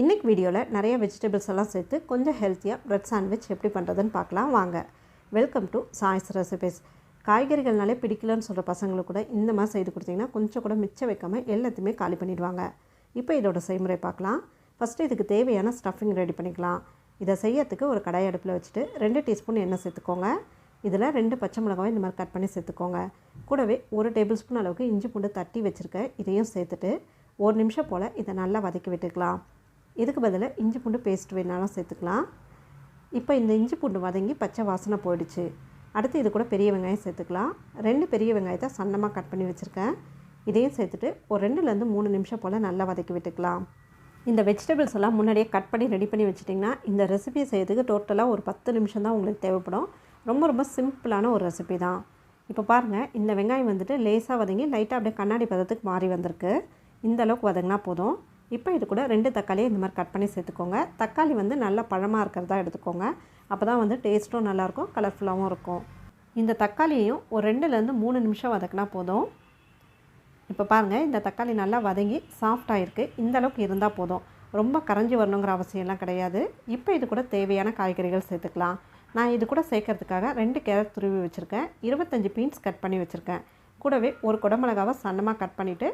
இன்றைக்கி வீடியோவில் நிறைய வெஜிடபிள்ஸ் எல்லாம் சேர்த்து கொஞ்சம் ஹெல்த்தியாக ப்ரெட் சாண்ட்விச் எப்படி பண்ணுறதுன்னு பார்க்கலாம். வாங்க. வெல்கம் டு சாய்ஸ் ரெசிபிஸ் காய்கறிகள்னாலே பிடிக்கலன்னு சொல்கிற பசங்களுக்கு கூட இந்த மாதிரி செய்து கொடுத்தீங்கன்னா கொஞ்சம் கூட மிச்சம் வைக்காமல் எல்லாத்தையுமே காலி பண்ணிடுவாங்க. இப்போ இதோட செய்முறை பார்க்கலாம். ஃபஸ்ட்டு இதுக்கு தேவையான ஸ்டஃபிங் ரெடி பண்ணிக்கலாம். இதை செய்யறதுக்கு ஒரு கடாய் அடுப்பில் வச்சுட்டு ரெண்டு டீஸ்பூன் எண்ணெய் சேர்த்துக்கோங்க. இதில் ரெண்டு பச்சை மிளகாவும் இந்த மாதிரி கட் பண்ணி சேர்த்துக்கோங்க. கூடவே ஒரு டேபிள் ஸ்பூன் அளவுக்கு இஞ்சி பூண்டு தட்டி வச்சுருக்க இதையும் சேர்த்துட்டு ஒரு நிமிஷம் போல் இதை நல்லா வதக்கி விட்டுக்கலாம். இதுக்கு பதிலாக இஞ்சி பூண்டு பேஸ்ட் வேணாலும் சேர்த்துக்கலாம். இப்போ இந்த இஞ்சி பூண்டு வதங்கி பச்சை வாசனை போயிடுச்சு. அடுத்து இது கூட பெரிய வெங்காயம் சேர்த்துக்கலாம். ரெண்டு பெரிய வெங்காயத்தை சன்னமாக கட் பண்ணி வச்சுருக்கேன். இதையும் சேர்த்துட்டு ஒரு ரெண்டுலேருந்து மூணு நிமிஷம் போல் நல்லா வதக்கி விட்டுக்கலாம். இந்த வெஜிடபிள்ஸ் எல்லாம் முன்னாடியே கட் பண்ணி ரெடி பண்ணி வச்சிட்டிங்கன்னா இந்த ரெசிபியை செய்யறதுக்கு டோட்டலாக ஒரு பத்து நிமிஷம் தான் உங்களுக்கு தேவைப்படும். ரொம்ப ரொம்ப சிம்பிளான ஒரு ரெசிபி தான். இப்போ பாருங்கள் இந்த வெங்காயம் வந்துட்டு லேசாக வதங்கி லைட்டாக அப்படியே கண்ணாடி பதத்துக்கு மாறி வந்திருக்கு. இந்த அளவுக்கு வதங்கினா போதும். இப்போ இது கூட ரெண்டு தக்காளியை இந்த மாதிரி கட் பண்ணி சேர்த்துக்கோங்க. தக்காளி வந்து நல்லா பழமாக இருக்கிறதா எடுத்துக்கோங்க. அப்போ தான் வந்து டேஸ்ட்டும் நல்லாயிருக்கும் கலர்ஃபுல்லாகவும் இருக்கும். இந்த தக்காளியையும் ஒரு ரெண்டுலேருந்து மூணு நிமிஷம் வதக்கினா போதும். இப்போ பாருங்கள் இந்த தக்காளி நல்லா வதங்கி சாஃப்டாகிருக்கு இந்த அளவுக்கு இருந்தால் போதும். ரொம்ப கரைஞ்சி வரணுங்கிற அவசியம்லாம் கிடையாது. இப்போ இது கூட தேவையான காய்கறிகள் சேர்த்துக்கலாம். நான் இது கூட சேர்க்கறதுக்காக ரெண்டு கேரட் துருவி வச்சுருக்கேன். இருபத்தஞ்சி பீன்ஸ் கட் பண்ணி வச்சுருக்கேன். கூடவே ஒரு குடமிளகாவை சன்னமாக கட் பண்ணிவிட்டு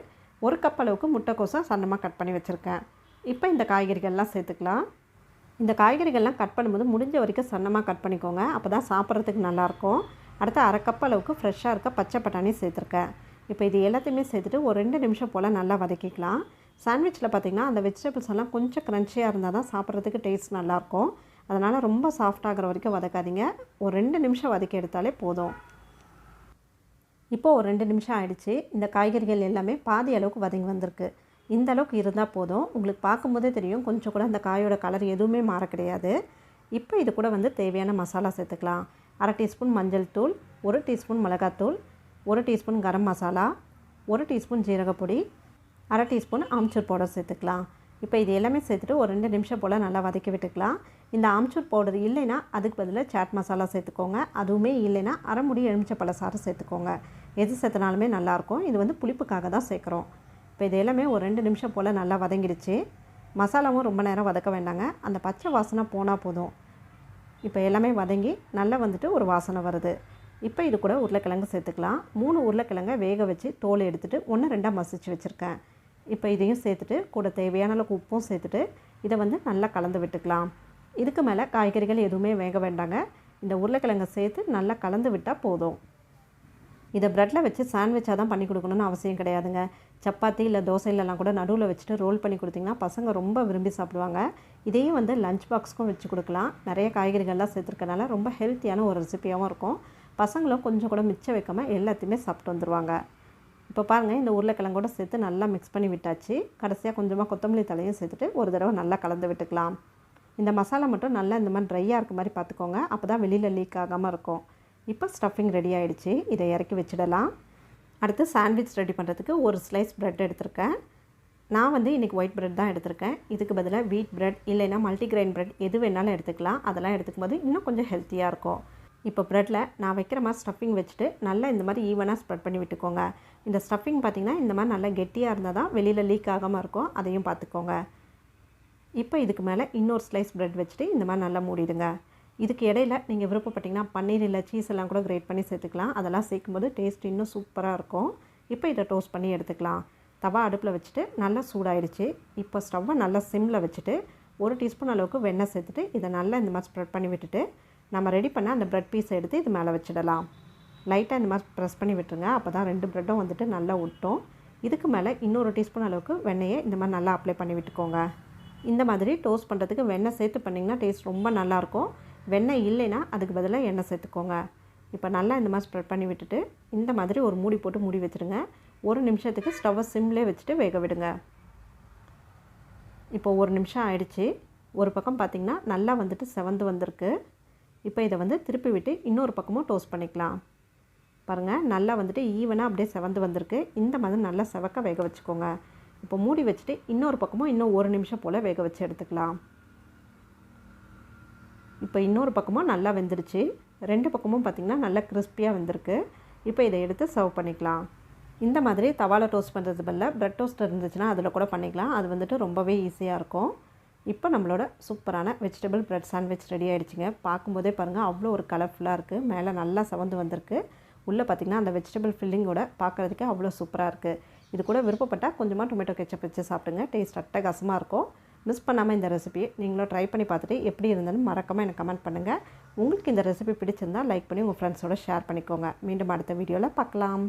ஒரு கப் அளவுக்கு முட்டைக்கோசம் சன்னமாக கட் பண்ணி வச்சுருக்கேன். இப்போ இந்த காய்கறிகள்லாம் சேர்த்துக்கலாம். இந்த காய்கறிகள்லாம் கட் பண்ணும்போது முடிஞ்ச வரைக்கும் சன்னமாக கட் பண்ணிக்கோங்க. அப்போ தான் சாப்பிட்றதுக்கு நல்லாயிருக்கும். அடுத்து அரை கப் அளவுக்கு ஃப்ரெஷ்ஷாக இருக்க பச்சை பட்டாணி சேர்த்துருக்கேன். இப்போ இது எல்லாத்தையுமே சேர்த்துட்டு ஒரு ரெண்டு நிமிஷம் போல் நல்லா வதக்கிக்கலாம். சாண்ட்விச்சில் பார்த்திங்கன்னா அந்த வெஜிடபிள்ஸ் எல்லாம் கொஞ்சம் க்ரன்ச்சியாக இருந்தால் தான் சாப்பிட்றதுக்கு டேஸ்ட் நல்லாயிருக்கும். அதனால் ரொம்ப சாஃப்டாகிற வரைக்கும் வதக்காதீங்க. ஒரு ரெண்டு நிமிஷம் வதக்கி எடுத்தாலே போதும். இப்போது ஒரு ரெண்டு நிமிஷம் ஆயிடுச்சு. இந்த காய்கறிகள் எல்லாமே பாதி அளவுக்கு வதங்கி வந்திருக்கு. இந்த அளவுக்கு இருந்தால் போதும். உங்களுக்கு பார்க்கும்போதே தெரியும். கொஞ்சம் கூட அந்த காயோட கலர் எதுவுமே மாற கிடையாது. இப்போ இது கூட வந்து தேவையான மசாலா சேர்த்துக்கலாம். அரை டீஸ்பூன் மஞ்சள் தூள் ஒரு டீஸ்பூன் மிளகாத்தூள் ஒரு டீஸ்பூன் கரம் மசாலா ஒரு டீஸ்பூன் ஜீரகப்பொடி அரை டீஸ்பூன் ஆம்ச்சூர் பவுடர் சேர்த்துக்கலாம். இப்போ இது எல்லாமே சேர்த்துட்டு ஒரு ரெண்டு நிமிஷம் போல் நல்லா வதக்கி விட்டுக்கலாம். இந்த ஆம்ச்சூர் பவுடர் இல்லைன்னா அதுக்கு பதிலாக சாட் மசாலா சேர்த்துக்கோங்க. அதுவுமே இல்லைன்னா அரை முடி எலுமிச்சை பழசாறு சேர்த்துக்கோங்க. எது சேர்த்தனாலுமே நல்லாயிருக்கும். இது வந்து புளிப்புக்காக தான் சேர்க்குறோம். இப்போ இது எல்லாமே ஒரு ரெண்டு நிமிஷம் போல் நல்லா வதங்கிடுச்சு. மசாலாவும் ரொம்ப நேரம் வதக்க வேண்டாங்க. அந்த பச்சை வாசனை போனால் போதும். இப்போ எல்லாமே வதங்கி நல்லா வந்துட்டு ஒரு வாசனை வருது. இப்போ இது கூட உருளைக்கிழங்கு சேர்த்துக்கலாம். மூணு உருளைக்கிழங்கை வேக வச்சு தோலை எடுத்துகிட்டு ஒன்று ரெண்டாக மசிச்சு வச்சுருக்கேன். இப்போ இதையும் சேர்த்துட்டு கூட தேவையான அளவுக்கு உப்பும் சேர்த்துட்டு இதை வந்து நல்லா கலந்து விட்டுக்கலாம். இதுக்கு மேலே காய்கறிகள் எதுவுமே வேக வேண்டாங்க. இந்த உருளைக்கிழங்கை சேர்த்து நல்லா கலந்து விட்டால் போதும். இதை ப்ரெட்டில் வச்சு சாண்ட்விச்சாக தான் பண்ணி கொடுக்கணும்னு அவசியம் கிடையாதுங்க. சப்பாத்தி இல்லை தோசையிலலாம் கூட நடுவில் வச்சுட்டு ரோல் பண்ணி கொடுத்திங்கன்னா பசங்க ரொம்ப விரும்பி சாப்பிடுவாங்க. இதையும் வந்து லஞ்ச் பாக்ஸ்க்கும் வச்சு கொடுக்கலாம். நிறைய காய்கறிகள்லாம் சேர்த்துருக்கனால ரொம்ப ஹெல்த்தியான ஒரு ரெசிப்பியாகவும் இருக்கும். பசங்களும் கொஞ்சம் கூட மிச்சம் வைக்காமல் எல்லாத்தையுமே சாப்பிட்டு வந்துடுவாங்க இப்போ பாருங்கள் இந்த உருளைக்கிழங்கோட சேர்த்து நல்லா மிக்ஸ் பண்ணி விட்டாச்சு. கடைசியாக கொஞ்சமாக கொத்தமல்லி தலையும் சேர்த்துட்டு ஒரு தடவை நல்லா கலந்து விட்டுக்கலாம். இந்த மசாலா மட்டும் நல்லா இந்த மாதிரி ட்ரையாக இருக்க மாதிரி பார்த்துக்கோங்க. அப்போ தான் வெளியில் லீக் ஆகாமல் இருக்கும். இப்போ ஸ்டஃபிங் ரெடி ஆகிடுச்சு இதை இறக்கி வச்சிடலாம். அடுத்து சாண்ட்விச் ரெடி பண்ணுறதுக்கு ஒரு ஸ்லைஸ் ப்ரெட் எடுத்திருக்கேன். நான் வந்து இன்றைக்கி ஒயிட் ப்ரெட் தான் எடுத்திருக்கேன். இதுக்கு பதிலாக வீட் ப்ரெட் இல்லைன்னா மல்டிக்ரெயின் ப்ரெட் எது வேணாலும் எடுத்துக்கலாம். அதெல்லாம் எடுத்துக்கும் போது இன்னும் கொஞ்சம் ஹெல்த்தியாக இருக்கும். இப்போ ப்ரெட்டில் நான் வைக்கிற மாதிரி ஸ்டஃபிங் வச்சுட்டு நல்லா இந்த மாதிரி ஈவனாக ஸ்ப்ரெட் பண்ணி விட்டுக்கோங்க. இந்த ஸ்டஃபிங் பார்த்திங்கன்னா இந்த மாதிரி நல்லா கெட்டியாக இருந்தால் தான் வெளியில் லீக் ஆகாமல் இருக்கும். அதையும் பார்த்துக்கோங்க. இப்போ இதுக்கு மேலே இன்னொரு ஸ்லைஸ் ப்ரெட் வச்சுட்டு இந்த மாதிரி நல்லா மூடிடுங்க. இதுக்கு இடையில நீங்கள் விருப்பப்பட்டிங்கன்னா பன்னீர் இல்லை சீஸ் எல்லாம் கூட கிரேட் பண்ணி சேர்த்துக்கலாம். அதெல்லாம் சேர்க்கும்போது டேஸ்ட் இன்னும் சூப்பராக இருக்கும். இப்போ இதை டோஸ்ட் பண்ணி எடுத்துக்கலாம். தவா அடுப்பில் வச்சுட்டு நல்லா சூடாயிடுச்சு. இப்போ ஸ்டவ்வை நல்லா சிம்மில் வச்சுட்டு ஒரு டீஸ்பூன் அளவுக்கு வெண்ணெய் சேர்த்துட்டு இதை நல்லா இந்த மாதிரி ஸ்ப்ரெட் பண்ணி விட்டுட்டு நம்ம ரெடி பண்ண அந்த ப்ரெட் பீஸை எடுத்து இது மேலே வச்சிடலாம். லைட்டாக இந்த மாதிரி ப்ரெஸ் பண்ணி விட்டுருங்க. அப்போ தான் ரெண்டு ப்ரெட்டும் வந்துட்டு நல்லா ஒட்டும். இதுக்கு மேலே இன்னொரு டீஸ்பூன் அளவுக்கு வெண்ணெயை இந்த மாதிரி நல்லா அப்ளை பண்ணி விட்டுக்கோங்க. இந்த மாதிரி டோஸ்ட் பண்ணுறதுக்கு வெண்ணெய் சேர்த்து பண்ணிங்கன்னா டேஸ்ட் ரொம்ப நல்லாயிருக்கும் வெண்ணெய் இல்லைன்னா அதுக்கு பதிலாக எண்ணெய் சேர்த்துக்கோங்க. இப்போ நல்லா இந்த மாதிரி ஸ்ப்ரெட் பண்ணி விட்டுட்டு இந்த மாதிரி ஒரு மூடி போட்டு மூடி வச்சுருங்க. ஒரு நிமிஷத்துக்கு ஸ்டவ்வை சிம்லேயே வச்சுட்டு வேக விடுங்க. இப்போ ஒரு நிமிஷம் ஆயிடுச்சு. ஒரு பக்கம் பார்த்திங்கன்னா நல்லா வந்துட்டு செவந்து வந்திருக்கு. இப்போ இதை வந்து திருப்பி விட்டு இன்னொரு பக்கமும் டோஸ்ட் பண்ணிக்கலாம். பாருங்கள் நல்லா வந்துட்டு ஈவனாக அப்படியே செவந்து வந்திருக்கு. இந்த மாதிரி நல்லா செவக்க வேக வச்சுக்கோங்க. இப்போ மூடி வச்சுட்டு இன்னொரு பக்கமும் இன்னும் ஒரு நிமிஷம் போல் வேக வச்சு எடுத்துக்கலாம். இப்போ இன்னொரு பக்கமும் நல்லா வெந்துருச்சு. ரெண்டு பக்கமும் பார்த்திங்கன்னா நல்லா கிறிஸ்பியாக வெந்திருக்கு. இப்போ இதை எடுத்து சர்வ் பண்ணிக்கலாம். இந்த மாதிரி தவாவில் டோஸ்ட் பண்ணுறது பதில் ப்ரெட் டோஸ்ட் இருந்துச்சுன்னா அதில் கூட பண்ணிக்கலாம். அது வந்துட்டு ரொம்பவே ஈஸியாக இருக்கும். இப்போ நம்மளோட சூப்பரான வெஜிடபிள் ப்ரெட் சாண்ட்விச் ரெடி ஆகிடுச்சிங்க பார்க்கும்போதே பாருங்கள் அவ்வளோ ஒரு கலர்ஃபுல்லாக இருக்குது மேலே நல்லா சவந்து வந்திருக்கு. உள்ளே பார்த்திங்கன்னா அந்த வெஜிடபிள் ஃபில்லிங்கோட பார்க்குறதுக்கே அவ்வளோ சூப்பராக இருக்குது இது கூட விருப்பப்பட்டால் கொஞ்சமாக டொமேட்டோ கெச்சப் வச்சு சாப்பிடுங்க. டேஸ்ட் அட்டகாசமாக இருக்கும். மிஸ் பண்ணாமல் இந்த ரெசிபி நீங்களும் ட்ரை பண்ணி பார்த்துட்டு எப்படி இருந்தாலும் மறக்காமல் எனக்கு கமெண்ட் பண்ணுங்கள் உங்களுக்கு இந்த ரெசிபி பிடிச்சிருந்தால் லைக் பண்ணி உங்கள் ஃப்ரெண்ட்ஸோட ஷேர் பண்ணிக்கோங்க. மீண்டும் அடுத்த வீடியோவில் பார்க்கலாம்.